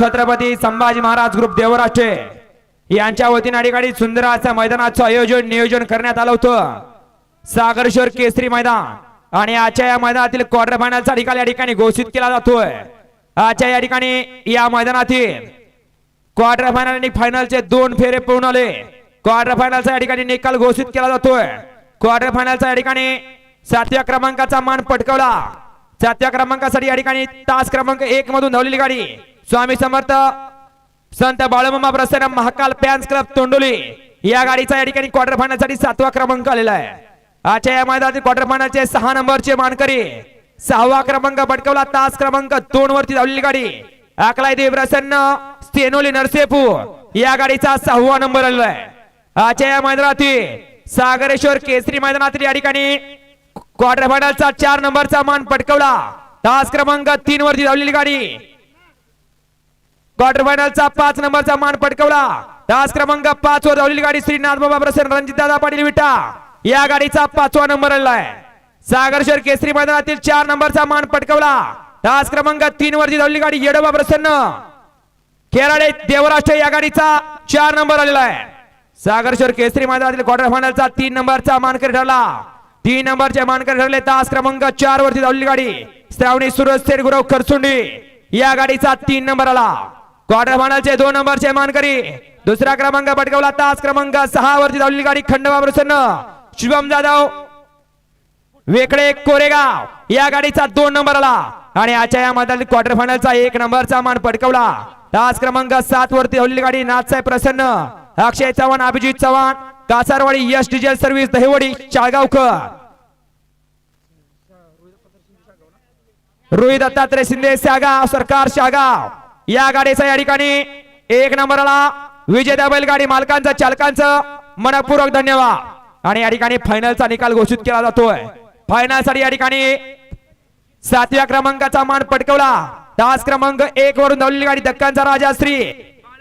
Chhatrapati Sambhaji Maharaj group Devrashtre यांच्या वतीने ठिकाणी सुंदर असं मैदानाचं आयोजन नियोजन करण्यात आलं होतं. सागरेश्वर केसरी मैदान आणि आजच्या या मैदानातील क्वार्टर फायनलचा निकाल या ठिकाणी घोषित केला जातोय. आजच्या या ठिकाणी या मैदानातील क्वार्टर फायनल आणि फायनलचे दोन फेरे पूर्ण आले क्वार्टर फायनलचा या ठिकाणी निकाल घोषित केला जातोय. क्वार्टर फायनलचा या ठिकाणी सातव्या क्रमांकाचा मान पटकवला. सातव्या क्रमांकासाठी या ठिकाणी तास क्रमांक एक मधून धावलेली गाडी. स्वामी समर्थ संत बाळमामा प्रसन्न महाकाल पॅन्स क्लब तोंडोली. या गाडीचा या ठिकाणी क्वार्टर फायनलसाठी सातवा क्रमांक आलेला आहे. आजच्या या मैदानातील क्वार्टर फायनलचे सहा नंबरचे मानकरी सहावा क्रमांक पटकवला तास क्रमांक दोन वरती धावलेली गाडी. अकलाई देव प्रसन्न स्टेनोली नरसेपूर या गाडीचा सहावा नंबर आलेला आहे. आजच्या या मैदानातील सागरेश्वर केसरी मैदानातील या ठिकाणी क्वार्टर फायनलचा चार नंबरचा मान पटकवला. तास क्रमांक तीन वरती धावलेली गाडी. क्वार्टर फायनलचा पाच नंबरचा मान पटकवला. तास क्रमांक पाच वर धावलेली गाडी श्रीनाथ बाबा प्रसन्न रणजित दादा पाटील विटा. या गाडीचा पाचवा नंबर आलेला आहे सागरशहर केसरी मैदानातील चार नंबरचा मान पटकवला. तास क्रमांक तीन वरची धावलेली गाडी येडोबा प्रसन्न. केराडे देवराष्ट्र या गाडीचा चार नंबर आलेला आहे. सागरशहर केसरी मैदानातील क्वार्टर फायनलचा तीन नंबरचा मानकरी ठरला. तीन नंबरचे मानकरी ठरले तास क्रमांक चार वरची धावलेली गाडी. श्रावणी सुरज गुरव खरसुंडी या गाडीचा तीन नंबर आला. क्वार्टर फायनलचे दोन नंबरचे मानकरी. दुसरा क्रमांक पटकवला तास क्रमांक सहा वरती धावलेली गाडी खंडवा प्रसन्न. शुभम जाधव वेकडे कोरेगाव या गाडीचा दोन नंबर आला. आणि आजच्या या मैदानात क्वार्टर फायनलचा एक नंबरचा मान पटकवला. तास क्रमांक सात वरती धावलेली गाडी नाथसाहेब प्रसन्न. Akshay Chavan Abhijit Chavan Kasarwadi Yash diesel service Dahivadi Chalgaonkar. Rohit Dattatray Shinde Shagaon सरकार शागाव. या गाडीचा या ठिकाणी एक नंबरला विजेता बैलगाडी मालकांचं चालकांचं. मनपूर्वक धन्यवाद. आणि या ठिकाणी फायनलचा निकाल घोषित केला जातोय. फायनलसाठी या ठिकाणी सातव्या क्रमांकाचा मान पटकवला. तास क्रमांक एक वरून धावलेली गाडी दक्कनचा राजा श्री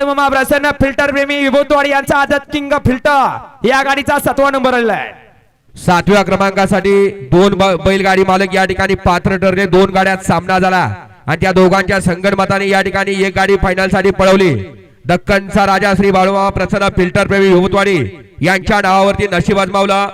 प्रसन्न फिल्टर प्रेमी विभूतवाडी यांचा आदत किंग फिल्टर. या गाडीचा सातवा नंबर आलेला आहे सातव्या क्रमांकासाठी दोन बैलगाडी मालक या ठिकाणी पात्र ठरले. दोन गाड्यात सामना झाला. आणि त्या दोघांच्या संगणमताने या ठिकाणी एक गाडी फायनलसाठी पळवली. दक्कनचा राजा श्री बाळूमा प्रसन्न फिल्टर प्रेमी विभूतवाडी यांच्या नावावरती नशीब अजमावला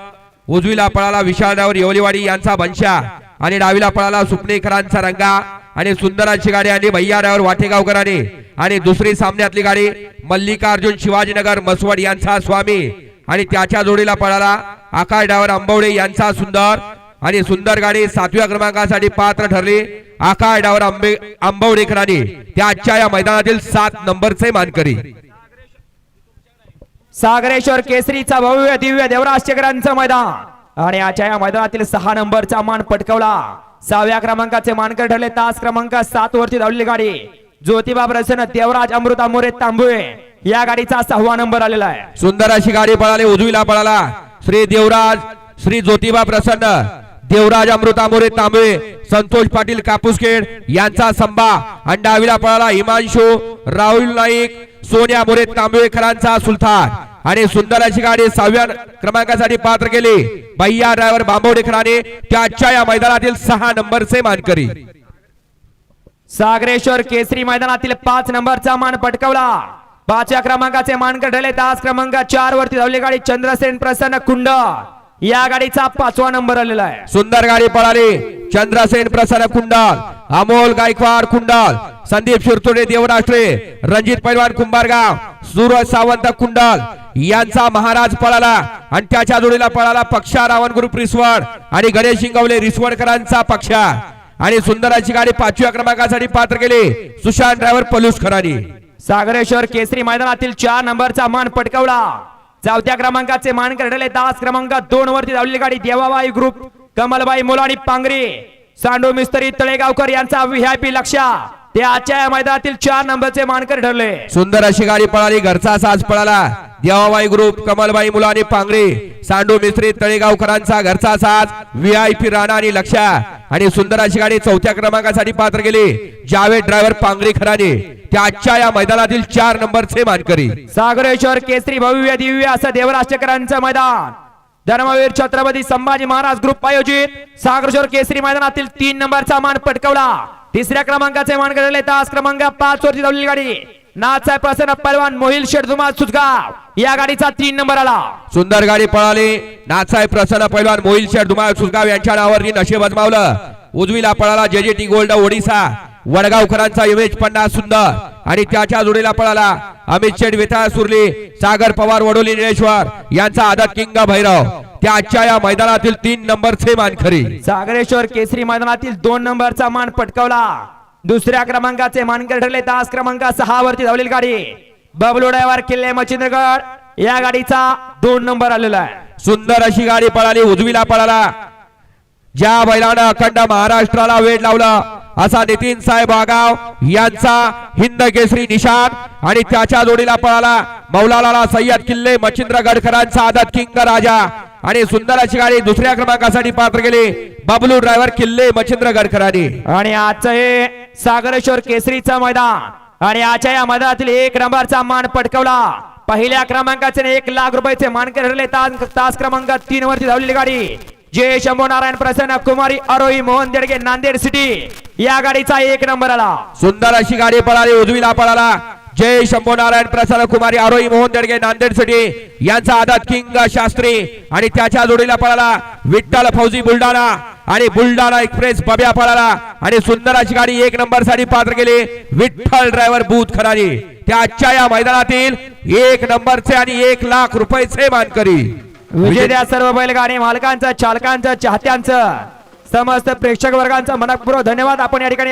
उजवीला पळाला विशाल येवलीवाडी यांचा बनशा आणि डावीला पळाला सुपणेकरांचा रंगा. आणि सुंदराची गाडी आणि भैया वाटेगावकरांनी. आणि दुसरी सामन्यातली गाडी मल्लिकार्जुन शिवाजीनगर मसवड यांचा स्वामी. आणि त्याच्या जोडीला पळाला आकाश डावर आंबवडे यांचा सुंदर. आणि सुंदर गाडी सातव्या क्रमांकासाठी पात्र ठरली. आकाश डावर आंबे आंबवडेकरांनी त्या आजच्या या मैदानातील सात नंबरचे मानकरी. सागरेश्वर केसरीचा भव्य दिव्य देवराजशेखरांचं मैदान. आणि आजच्या या मैदानातील सहा नंबरचा मान पटकवला. सहाव्या क्रमांकाचे मानकर ठरले. तास क्रमांक सात वरती धावलेली गाडी. ज्योतिबा प्रसन्न देवराज अमृता मोरे तांबुळे. या गाडीचा सहावा नंबर आलेला आहे. सुंदर अशी गाडी पळाली उजवीला पळाला. श्री देवराज श्री ज्योतिबा प्रसन्न. देवराज अमृतामोरे तांबे संतोष पाटील कापूसखेड यांचा संभा. आणि पळाला हिमांशु राहुल नाईक सोन्या मोरे तांबेकरांचा सुलतान आणि सुंदर अशी गाडी सहाव्या क्रमांकासाठी पात्र केली. भैया ड्रायव्हर बांबवडेकरांनी त्याच्या या मैदानातील सहा नंबरचे मानकरी. सागरेश्वर केसरी मैदानातील पाच नंबरचा मान पटकवला. पाचव्या क्रमांकाचे मानकर ठरले. तास क्रमांक चार वरती धावली गाडी चंद्रसेन प्रसन्न कुंड. या गाडीचा पाचवा नंबर आलेला आहे. सुंदर गाडी पळाली. चंद्रसेन प्रसन्न कुंडाल अमोल गायकवाड कुंडाल संदीप शिरतोडे देवराष्ट्रे रणजित पैलवान कुंभारगाव सूरज सावंत कुंडाल यांचा महाराज पळाला आणि त्याच्या जोडीला पळाला पक्षा रावण ग्रुप रिसवड आणि गणेश शिंगवले रिसवडकरांचा पक्षा. आणि सुंदराची गाडी पाचव्या क्रमांकासाठी पात्र केली. सुशांत ड्रायव्हर पलूस खरानी सागरेश्वर केसरी मैदानातील चार नंबरचा मान पटकवला. चौथ्या क्रमांकाचे मान ठरले तास क्रमांक दोन वरती धावलेली गाडी देवाबाई ग्रुप कमलबाई मुलानी पांगरी सांडू मिस्त्री तळेगावकर यांचा व्हीआयपी लक्षा ते आजच्या या मैदानातील चार नंबरचे मानकर ठरले. सुंदर अशी गाडी पळाली घरचा साज पळाला. देवाबाई ग्रुप कमलबाई मुलानी पांगरे सांडू मिस्त्री तळेगावकरांचा घरचा साज व्ही आय पी राणा आणि लक्षा. आणि सुंदर अशी गाडी चौथ्या क्रमांकासाठी पात्र गेली. जावेद ड्रायव्हर पांगरे खराने. त्या आजच्या या मैदानातील चार नंबरचे मानकरी. सागरेश्वर केसरी भव्य दिव्य असं देवराष्ट्रकरांचं मैदान. धर्मवीर छत्रपती संभाजी महाराज ग्रुप आयोजित सागरेश्वर केसरी मैदानातील तीन नंबरचा मान पटकवला. तिसऱ्या क्रमांकाचे मान तास क्रमांक पाच वरती धावलेली गाडी. नाचा प्रसन्न पैलवान मोहिल शेडधुमा सुजगाव. या गाडीचा तीन नंबर आला. सुंदर गाडी पळाली. नाचाय प्रसन्न पैलवान मोहिल शेठ धुमा सुजगाव यांच्या नावावरती नशे बजमावलं उजवीला पळाला J J T gold Odisha वडगावकरांचा image पन्नास सुंदर. आणि त्याच्या जोडीला पळाला अमित शेठ वेताळ सुरली सागर पवार वडोली निळेश्वर यांचा आदत किंग भैरव. त्या आजच्या या मैदानातील तीन नंबरचे मानखरी सागरेश्वर केसरी मैदानातील दोन नंबरचा मान पटकावला. दुसऱ्या क्रमांकाचे मानकर ठरले. तास क्रमांक सहा वरती धावलेली गाडी. बबलू ड्रायव्हर किल्ले मच्छिंद्रगड या गाडीचा दोन नंबर आलेला आहे. सुंदर अशी गाडी पळाली उजवीला पळाला. ज्या बैलानं अखंड महाराष्ट्राला वेळ लावला असा नितीन साहेब आगाव यांचा हिंद केसरी निशान आणि त्याच्या जोडीला पळाला. मौलाला सय्यद किल्ले मच्छिंद्र गडकरांचा आदत किंग राजा आणि सुंदर अशी गाडी दुसऱ्या क्रमांकासाठी पात्र गेली बबलू ड्रायव्हर किल्ले मच्छिंद्र गडकरांनी. आणि आजचं हे सागरेश्वर केसरीचं मैदान. आणि आजच्या या मैदानातील एक नंबरचा मान पटकावला. पहिल्या क्रमांकाचे एक लाख रुपयाचे मानकर ठरले. तास तास क्रमांक तीन वरती धावलेली गाडी. जय शंभू नारायण प्रसन्न कुमारी अरोही मोहन देडगे नांदेड सिटी. या गाडीचा एक नंबर आला. सुंदर अशी गाडी पळाली उजवीला पळाला. जय शंभू नारायण प्रसन्न कुमारी आरोही मोहन देडगे नांदेड सिटी यांचा आदत किंग शास्त्री. आणि त्याच्या जोडीला पळाला विठ्ठल फौजी बुलढाणा. आणि बुलढाणा एक्सप्रेस बब्या पळाला. आणि सुंदर अशी गाडी एक नंबरसाठी पात्र केली. विठ्ठल ड्रायव्हर बूथ खरारी. त्या आजच्या या मैदानातील एक नंबरचे आणि एक लाख रुपयाचे मानकरी. विजेत्या सर्व बैलगाडी मालकांचं चालकांचं चाहत्यांचं. समस्त प्रेक्षक वर्गांचं मनपूर्वक धन्यवाद. आपण या ठिकाणी